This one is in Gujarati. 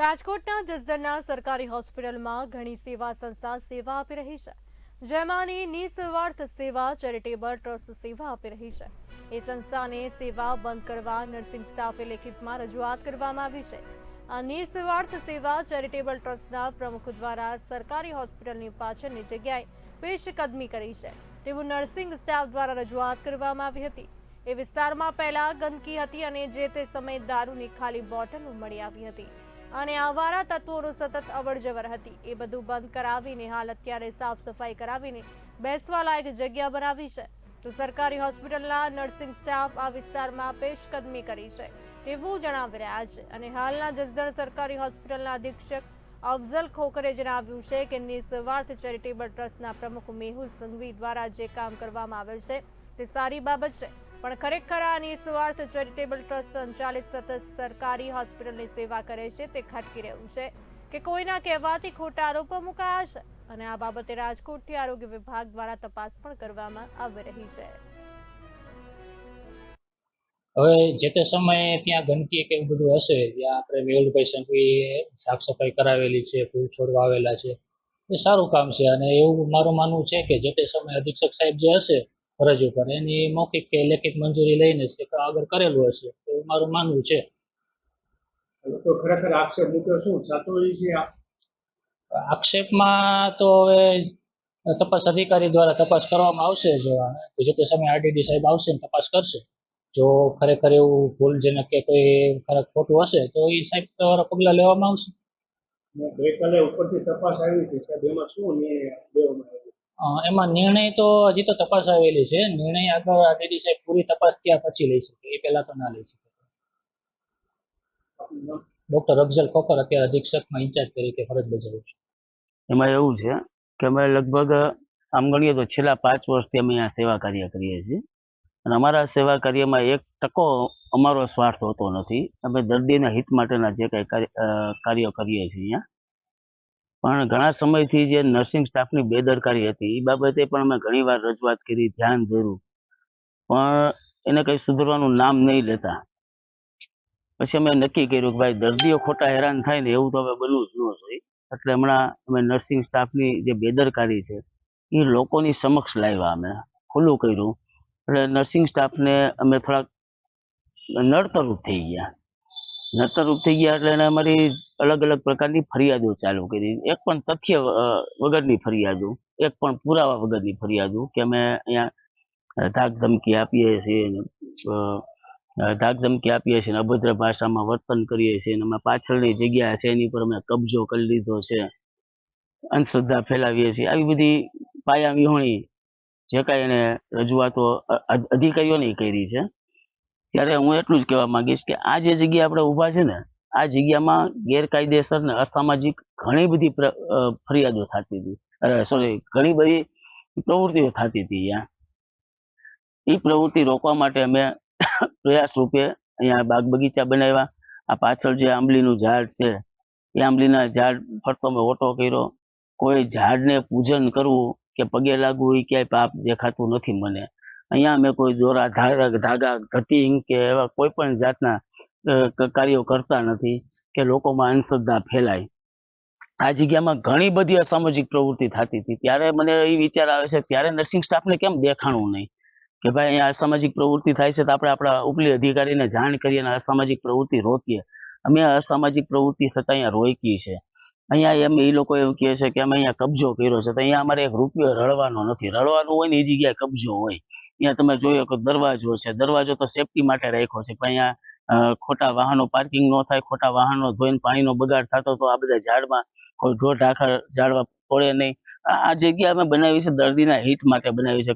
રાજકોટના જસદણના સરકારી હોસ્પિટલમાં ઘણી સેવા સંસ્થા સેવા આપી રહી છે. જેમાંની નિસ્વાર્થ સેવા, ચેરિટેબલ ટ્રસ્ટ સેવા આપી રહી છે. એ સંસ્થાને સેવા બંધ કરવા નર્સિંગ સ્ટાફે લેખિતમાં રજૂઆત કરવામાં આવી છે. આ નિસ્વાર્થ સેવા ચેરિટેબલ ટ્રસ્ટના પ્રમુખ દ્વારા સરકારી હોસ્પિટલની પાછળની જગ્યાએ પેશકદમી કરી છે. તેવું નર્સિંગ સ્ટાફ દ્વારા રજૂઆત કરવામાં આવી હતી. એ વિસ્તારમાં પહેલા ગંદકી હતી અને જે તે સમયે દારૂની ખાલી બોટલો મળી આવી હતી. અને આવારા તત્વોનું સતત અવરજવર હતી. એ બધું બંધ કરાવીને હાલ અત્યારે સાફ સફાઈ કરાવીને બેસવા લાયક જગ્યા બનાવી છે. તો સરકારી હોસ્પિટલના નર્સિંગ સ્ટાફ આ વિસ્તારમાં પેશકદમી કરી છે તેવું જણાવી રહ્યા છે. અને હાલના જસદણ સરકારી હોસ્પિટલના અધિક્ષક અફઝલ ખોખરે જણાવ્યું છે કે નિસ્વાર્થ ચેરિટેબલ ટ્રસ્ટના પ્રમુખ મેહુલ સંઘવી દ્વારા જે કામ કરવામાં આવેલ છે તે સારી બાબત છે. પણ ખરેખર આ નિસ્વાર્થ ચેરિટેબલ ટ્રસ્ટ સંચાલિત સતત સરકારી હોસ્પિટલની સેવા કરે છે તે ખટકી રહ્યું છે કે કોઈના કહેવાથી ખોટા આરોપો મુકાયા છે અને આ બાબતે રાજકોટથી આરોગ્ય વિભાગ દ્વારા તપાસ પણ કરવામાં આવી રહી છે. હવે જે તે સમયે ત્યાં ગંદકી કે એવું બધું હશે, ત્યાં આપણે મેહુલભાઈ સંઘવીએ સાફ સફાઈ કરાવેલી છે, ફૂલ છોડ વાવેલા છે, એ સારું કામ છે. અને એવું મારું માનવું છે કે જે તે સમયે અધિક્ષક સાહેબ જે હશે ફરજ ઉપર. એની મૌખિક કે લેખિત મંજૂરી લઈને આગળ કરેલું હશે એવું મારું માનવું છે. ખરેખર આક્ષેપ મૂક્યો શું? છે આક્ષેપમાં તો હવે તપાસ અધિકારી દ્વારા તપાસ કરવામાં આવશે જો જે તે સમયે આરડીડી સાહેબ આવશે ને તપાસ કરશે. જો ખરેખર એવું ભૂલજનક કે કોઈ ખરેખર ખોટું હશે તો એ સાહેબ દ્વારા પગલાં લેવામાં આવશે. ગઈકાલે ઉપરથી તપાસ આવી હતી સાહેબ એમાં શું નિર્ણય લેવામાં આવ્યો? અ, એમાં નિર્ણય તો હજી તો તપાસ આવેલી છે. નિર્ણય આગળ આરડીડી સાહેબ પૂરી તપાસ થયા પછી લઈ શકે, એ પહેલા તો ના લઈ શકે. ડોક્ટર અફઝલ ખોખર અત્યારે અધિક્ષકમાં ઇન્ચાર્જ તરીકે ફરજ બજાવું છું. એમાં એવું છે કે અમે લગભગ, આમ ગણીએ તો છેલ્લા પાંચ વર્ષથી અમે અહીંયા સેવા કાર્ય કરીએ છીએ. અને અમારા સેવા કાર્યમાં એક ટકો અમારો સ્વાર્થ હોતો નથી. અમે દર્દીના હિત માટેના જે કાંઈ કાર્ય કરીએ છીએ અહીંયા પણ ઘણા સમયથી જે નર્સિંગ સ્ટાફની બેદરકારી હતી એ બાબતે પણ અમે ઘણીવાર રજૂઆત કરી, ધ્યાન દોર્યું પણ એને કંઈ સુધરવાનું નામ નહીં લેતા. પછી અમે નક્કી કર્યું કે ભાઈ દર્દીઓ ખોટા હેરાન થાય ને એવું તો હવે બનવું જ ન જોઈએ. એટલે હમણાં અમે નર્સિંગ સ્ટાફની જે બેદરકારી છે એ લોકોની સમક્ષ લાવ્યા અમે. ખુલ્લું કર્યું. એટલે નર્સિંગ સ્ટાફને અમે થોડાક નડતરૂપ થઈ ગયા. નડતરૂપ થઈ ગયા એટલે એને અમારી અલગ અલગ પ્રકારની ફરિયાદો ચાલુ કરી. એક પણ તથ્ય વગરની ફરિયાદો. એક પણ પુરાવા વગરની ફરિયાદો કે અમે અહીંયા ધાક ધમકી આપીએ છીએ ધાક ધમકી આપીએ છીએ અભદ્ર ભાષામાં વર્તન કરીએ છીએ અને અમે પાછળની જગ્યા છે, એની પર અમે કબજો કરી લીધો છે. અંધશ્રદ્ધા ફેલાવીએ છીએ. આવી બધી પાયા વિહોણી જે કાંઈ એને રજૂઆતો અ- અ- કરી છે. ત્યારે હું એટલું જ કહેવા માંગીશ કે આ જે જગ્યા આપણે ઊભા છે ને આ જગ્યામાં ગેરકાયદેસર ને અસામાજિક ઘણી બધી ફરિયાદો થતી હતી. સોરી ઘણી બધી પ્રવૃત્તિઓ થતી હતી અહીંયા. એ પ્રવૃત્તિ રોકવા માટે અમે પ્રયાસ રૂપે અહીંયા બાગ બગીચા બનાવ્યા. આ પાછળ જે આંબલીનું ઝાડ છે, એ આંબલીના ઝાડ ફરતો અમે ઓટો કર્યો. કોઈ ઝાડને પૂજન કરવું કે પગે લાગવું એ ક્યાંય પાપ દેખાતું નથી મને. અહીંયા અમે કોઈ દોરા ધાગા ધાગા ઘટીંગ કે એવા કોઈ પણ જાતના કાર્યો કરતા નથી કે લોકોમાં અંધશ્રદ્ધા ફેલાય. આ જગ્યામાં ઘણી બધી અસામાજિક પ્રવૃત્તિ થતી હતી. ત્યારે મને એ વિચાર આવે છે, ત્યારે નર્સિંગ સ્ટાફને કેમ દેખાણું નહીં? કે ભાઈ, અહીંયા અસામાજિક પ્રવૃત્તિ થાય છે તો આપણે આપણા ઉપલી અધિકારીને જાણ કરીએ અને અસામાજિક પ્રવૃત્તિ રોકીએ. અમે અસામાજિક પ્રવૃત્તિ થતા અહીંયા રોકી છે. અહીંયા એમ એ લોકો એવું કહે છે કે અમે અહીંયા કબજો કર્યો છે. તો અહીંયા અમારે એક રૂપિયો રળવાનો નથી. રળવાનું હોય ને એ જગ્યાએ કબજો હોય. અહીંયા તમે જોયો કે દરવાજો છે. દરવાજો તો સેફટી માટે રાખ્યો છે. પણ અહીંયા ખોટા વાહનો પાર્કિંગ ન થાય, ખોટા વાહનો ધોઈને પાણીનો બગાડ થતો તો આ બધા ઝાડમાં કોઈ ઢોર ઢાખર ઝાડવા પડે નહીં. આ જગ્યા અમે બનાવી છે દર્દીના હિત માટે બનાવી છે.